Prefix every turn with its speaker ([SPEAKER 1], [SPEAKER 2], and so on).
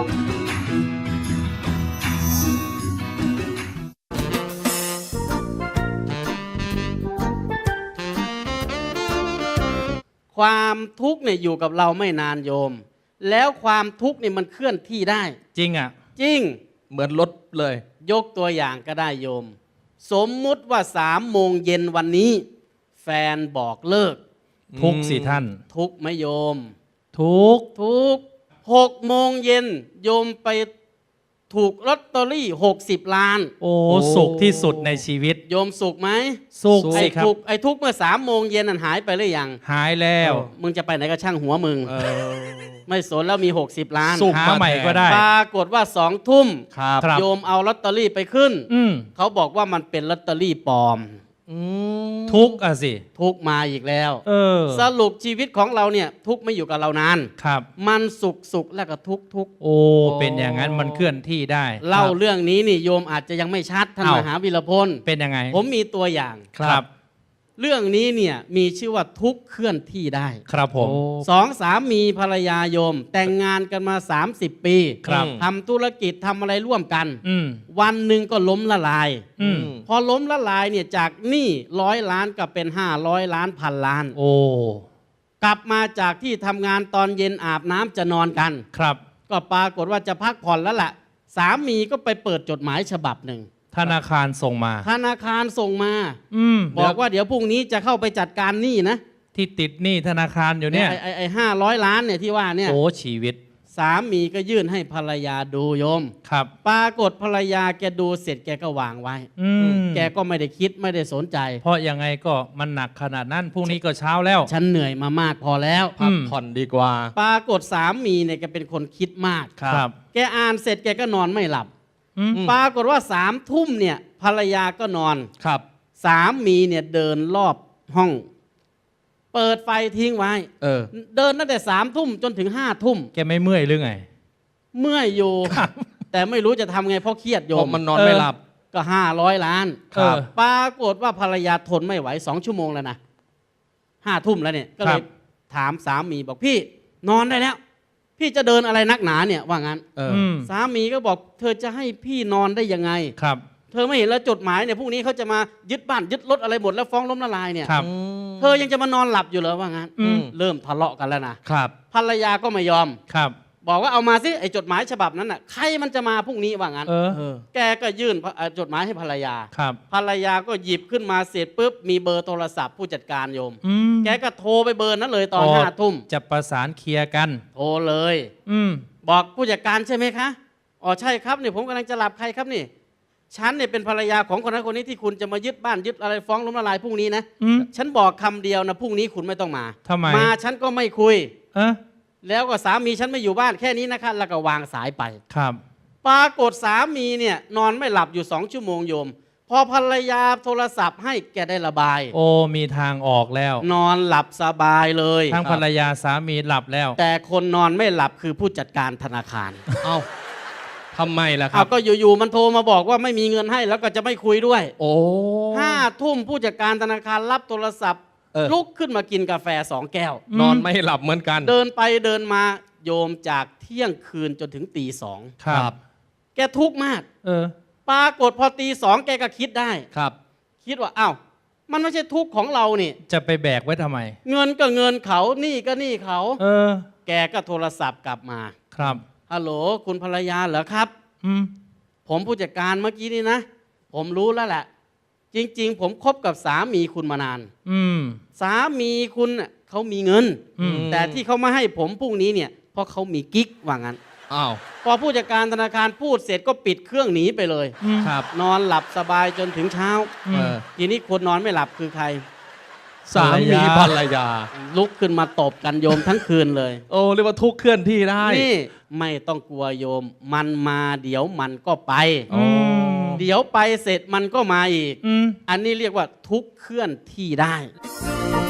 [SPEAKER 1] ความทุกข์เนี่ยอยู่กับเราไม่นานโยม แล้วความทุกข์เนี่ยมันเคลื่อนที่ได้
[SPEAKER 2] จริงอะ
[SPEAKER 1] จริง
[SPEAKER 3] เหมือนรถเลย
[SPEAKER 1] ยกตัวอย่างก็ได้โยม สมมุติว่าสามโมงเย็นวันนี้ แฟนบอกเลิก
[SPEAKER 2] ทุกข์สิท่าน
[SPEAKER 1] ทุกข์ไหมโยม
[SPEAKER 2] ทุกข์
[SPEAKER 1] ทุกข์ หกโมงเย็นโยมไปถูกลอตเตอรี่ 60 ล้าน
[SPEAKER 2] โอ้ สุขที่สุดในชีวิต
[SPEAKER 1] โยมสุขไหม
[SPEAKER 2] สุข
[SPEAKER 1] ไอ้
[SPEAKER 2] สิครับ
[SPEAKER 1] ทุกข์ไอ้ทุกข์เมื่อสามโมงเย็นนันหายไปหรือยัง
[SPEAKER 2] หายแล้ว
[SPEAKER 1] มึงจะไปไหนก็ช่างหัวมึง
[SPEAKER 3] เออ
[SPEAKER 1] ไม่สนแล้วมี 60 ล้าน
[SPEAKER 3] สุข
[SPEAKER 2] หาใหม่ก็ได้
[SPEAKER 1] ปรากฏว่าสองทุ่ม
[SPEAKER 3] ครับ
[SPEAKER 2] ครับ
[SPEAKER 1] โยมเอาลอตเตอรี่ไปขึ้น
[SPEAKER 2] อืม
[SPEAKER 1] เขาบอกว่ามันเป็นลอตเตอรี่ปลอม
[SPEAKER 3] อืม
[SPEAKER 2] ทุกข์อะสิ
[SPEAKER 1] ทุกข์มาอีกแล้ว
[SPEAKER 2] เออ
[SPEAKER 1] สรุปชีวิตของเราเนี่ย ทุกข์ไม่อยู่กับเรานาน
[SPEAKER 2] ครับ
[SPEAKER 1] มันสุขสุขแล้วก็ทุกข์ทุกข์
[SPEAKER 2] โอ้ เป็นอย่างนั้นมันเคลื่อนที่ได้
[SPEAKER 1] เล่า
[SPEAKER 2] ครับ
[SPEAKER 1] เรื่องนี้นี่โยมอาจจะยังไม่ชัดท่าน
[SPEAKER 2] เอ้าม
[SPEAKER 1] มหาวิรพล
[SPEAKER 2] เป็นยังไง
[SPEAKER 1] ผมมีตัวอย่าง
[SPEAKER 2] ครับ
[SPEAKER 1] เรื่องนี้เนี่ยมีชื่อว่าทุกข์เคลื่อนที่ได้
[SPEAKER 2] ครับผม
[SPEAKER 3] โอ้
[SPEAKER 1] สองสามีภรรยาโยม แต่งงานกันมา 30 ปี
[SPEAKER 2] ครับ
[SPEAKER 1] ทำธุรกิจทำอะไรร่วมกัน
[SPEAKER 2] อืม
[SPEAKER 1] วันหนึ่งก็ล้มละลาย
[SPEAKER 2] อืม
[SPEAKER 1] พอล้มละลายเนี่ยจากหนี้ร้อยล้านก็เป็น 500 ล้านพันล้าน
[SPEAKER 2] โอ้
[SPEAKER 1] กลับมาจากที่ทำงานตอนเย็นอาบน้ำจะนอนกัน
[SPEAKER 2] ครับ
[SPEAKER 1] ก็ปรากฏว่าจะพักผ่อนแล้วล่ะ สามีก็ไปเปิดจดหมายฉบับหนึ่ง
[SPEAKER 2] ธนาคารส่งมา
[SPEAKER 1] ธนาคารส่งมา
[SPEAKER 2] อืม
[SPEAKER 1] บอกว่าเดี๋ยวพรุ่งนี้จะเข้าไปจัดการหนี้นะ
[SPEAKER 2] ที่ติดหนี้ธนาคารอยู่เนี่ย
[SPEAKER 1] ไอ้ไอ้ไอ้ห้าร้อยล้านเนี่ยที่ว่าเนี่ย
[SPEAKER 2] โอ้ชีวิต
[SPEAKER 1] สามีก็ยื่นให้ภรรยาดูโยม
[SPEAKER 2] ครับ
[SPEAKER 1] ปรากฏภรรยาแกดูเสร็จแกก็วางไว้
[SPEAKER 2] อืม
[SPEAKER 1] แกก็ไม่ได้คิดไม่ได้สนใจ
[SPEAKER 2] เพราะยังไงก็มันหนักขนาดนั้นพรุ่งนี้ก็เช้าแล้ว
[SPEAKER 1] ฉันเหนื่อยมามากพอแล้ว
[SPEAKER 2] อื
[SPEAKER 3] พัก
[SPEAKER 2] ม
[SPEAKER 3] ผ่อนดีกว่า
[SPEAKER 1] ปรากฏสามีเนี่ยแกเป็นคนคิดมาก
[SPEAKER 2] ครับ
[SPEAKER 1] แกอ่านเสร็จแกก็นอนไม่หลับ
[SPEAKER 2] อืม
[SPEAKER 1] ปรากฏว่าสามทุ่มเนี่ย ภรรยาก็นอน
[SPEAKER 3] ครับ
[SPEAKER 1] สามีเนี่ยเดินรอบห้อง เปิดไฟทิ้งไว้
[SPEAKER 3] เออ
[SPEAKER 1] เดินตั้งแต่สามทุ่มจนถึงห้าทุ่ม
[SPEAKER 2] แกไม่เมื่อยหรือไง
[SPEAKER 1] เมื่อยอยู่แต่ไม่รู้จะทำไงเพราะเครียดโย
[SPEAKER 3] ผม
[SPEAKER 1] ม
[SPEAKER 3] มันนอน
[SPEAKER 2] เออ
[SPEAKER 3] ไม่หลับ
[SPEAKER 1] ก็ห้าร้อยล้าน
[SPEAKER 2] ครับ
[SPEAKER 1] ปรากฏว่าภรรยาทนไม่ไหวสองชั่วโมงแล้วนะห้าทุ่มแล้วเนี่ยก็เล
[SPEAKER 2] ครั
[SPEAKER 1] ย
[SPEAKER 2] บ
[SPEAKER 1] ถามสามีบอกพี่ นอนได้แล้ว พี่จะเดินอะไรนักหนาเนี่ยว่างั้น
[SPEAKER 3] เออ
[SPEAKER 2] อืม
[SPEAKER 1] สามีก็บอก เธอจะให้พี่นอนได้ยังไง
[SPEAKER 2] ครับ
[SPEAKER 1] เธอไม่เห็นแล้วจดหมายเนี่ยพรุ่งนี้เขาจะมายึดบ้านยึดรถอะไรหมดแล้วฟ้องล้มละลายเนี่ย
[SPEAKER 2] ครับ
[SPEAKER 1] เธอยังจะมานอนหลับอยู่เหรอว่างั้น
[SPEAKER 2] อืม
[SPEAKER 1] เริ่มทะเลาะกันแล้วนะครับ ภรรยาก็ไม่ยอม
[SPEAKER 2] ครับ
[SPEAKER 1] บอกว่าเอามาสิไอ้จดหมายฉบับนั้นน่ะใครมันจะมาพรุ่งนี้ว่างั้น
[SPEAKER 2] เออ
[SPEAKER 3] เออ
[SPEAKER 1] แกก็ยื่นเอ่อจดหมายให้ภรรยา
[SPEAKER 2] ครับ
[SPEAKER 1] ภรรยาก็หยิบขึ้นมาเสร็จปุ๊บมีเบอร์โทรศัพท์ผู้จัดการโยม
[SPEAKER 2] อืม
[SPEAKER 1] แกก็โทรไปเบอร์นั้นเลยตอน
[SPEAKER 2] อ๋อ
[SPEAKER 1] ห้าทุ่ม
[SPEAKER 2] จะประสานเคลียร์กัน
[SPEAKER 1] โทรเลย
[SPEAKER 2] อืม
[SPEAKER 1] บอกผู้จัดการใช่ไหมคะ อ๋อใช่ครับเนี่ยผมกำลังจะหลับใครครับนี่ ฉันเนี่ยเป็นภรรยาของคนนั้นคนนี้ที่คุณจะมายึดบ้านยึดอะไรฟ้องล้มละลายพรุ่งนี้นะ
[SPEAKER 2] อืม
[SPEAKER 1] ฉันบอกคำเดียวนะพรุ่งนี้คุณไม่ต้องมา
[SPEAKER 2] ทำไม
[SPEAKER 1] มาฉันก็ไม่คุย
[SPEAKER 2] เออ
[SPEAKER 1] แล้วก็สามีฉันไม่อยู่บ้านแค่นี้นะคะแล้วก็วางสายไป
[SPEAKER 2] ครับ
[SPEAKER 1] ปรากฏสามีเนี่ยนอนไม่หลับอยู่สองชั่วโมงโยม พอภรรยาโทรศัพท์ให้แกได้ระบาย
[SPEAKER 2] โอ้มีทางออกแล้ว
[SPEAKER 1] นอนหลับสบายเลย
[SPEAKER 2] ทั้งภรรยาสามีหลับแล้ว
[SPEAKER 1] แต่คนนอนไม่หลับคือผู้จัดการธนาคาร
[SPEAKER 3] เอ้าทำไมล่ะค
[SPEAKER 1] เอา
[SPEAKER 3] รับ
[SPEAKER 1] ก็อยู่ๆมันโทรมาบอกว่าไม่มีเงินให้แล้วก็จะไม่คุยด้วย
[SPEAKER 3] โอ้
[SPEAKER 1] ห้าทุ่มผู้จัดการธนาคารรับโทรศัพท์
[SPEAKER 3] เออ
[SPEAKER 1] ลุกขึ้นมากินกาแฟสองแก้ว
[SPEAKER 2] อืม
[SPEAKER 3] นอนไม่หลับเหมือนกัน
[SPEAKER 1] เดินไปเดินมาโยมจากเที่ยงคืนจนถึงตีสอง
[SPEAKER 2] ครับ
[SPEAKER 1] แกทุกข์มาก
[SPEAKER 2] เออ
[SPEAKER 1] ปรากฏพอตีสองแกก็คิดได้
[SPEAKER 3] ครับ
[SPEAKER 1] คิดว่าอ้าวมันไม่ใช่ทุกข์ของเรานี่
[SPEAKER 2] จะไปแบกไว้ทำไม
[SPEAKER 1] เงินก็เงินเขาหนี่ก็หนี่เขา
[SPEAKER 2] เออ
[SPEAKER 1] แกก็โทรศัพท์กลับมา
[SPEAKER 2] ครับ
[SPEAKER 1] ฮัลโหลคุณภรรยาเหรอครับ
[SPEAKER 2] อืม
[SPEAKER 1] ผมผู้จัดการเมื่อกี้นี่นะ ผมรู้แล้วแหละ จริง ๆ ผมคบกับสามีคุณมานาน
[SPEAKER 2] อืม
[SPEAKER 1] สามีคุณน่ะเขามีเงิน
[SPEAKER 2] อืม
[SPEAKER 1] แต่ที่เขามาให้ผมพรุ่งนี้เนี่ยเพราะเขามีกิ๊กว่างั้น
[SPEAKER 3] อ้าว
[SPEAKER 1] พอผู้จัดการธนาคารพูดเสร็จก็ปิดเครื่องหนีไปเลย
[SPEAKER 2] อืม
[SPEAKER 3] ครับ
[SPEAKER 1] นอนหลับสบายจนถึงเช้า
[SPEAKER 2] อืม
[SPEAKER 3] เออ
[SPEAKER 1] ทีนี้คนนอนไม่หลับคือใคร
[SPEAKER 3] สามีภรรยา
[SPEAKER 1] ลุกขึ้นมาตบกันโยมทั้งคืนเลย
[SPEAKER 3] โอ้เรียกว่าทุกข์เคลื่อนที่ได้
[SPEAKER 1] นี่ไม่ต้องกลัวโยม มันมาเดี๋ยวมันก็ไป
[SPEAKER 2] อืม
[SPEAKER 1] เดี๋ยวไปเสร็จมันก็มาอีก
[SPEAKER 2] อืม
[SPEAKER 1] อันนี้เรียกว่าทุกข์เคลื่อนที่ได้
[SPEAKER 2] อ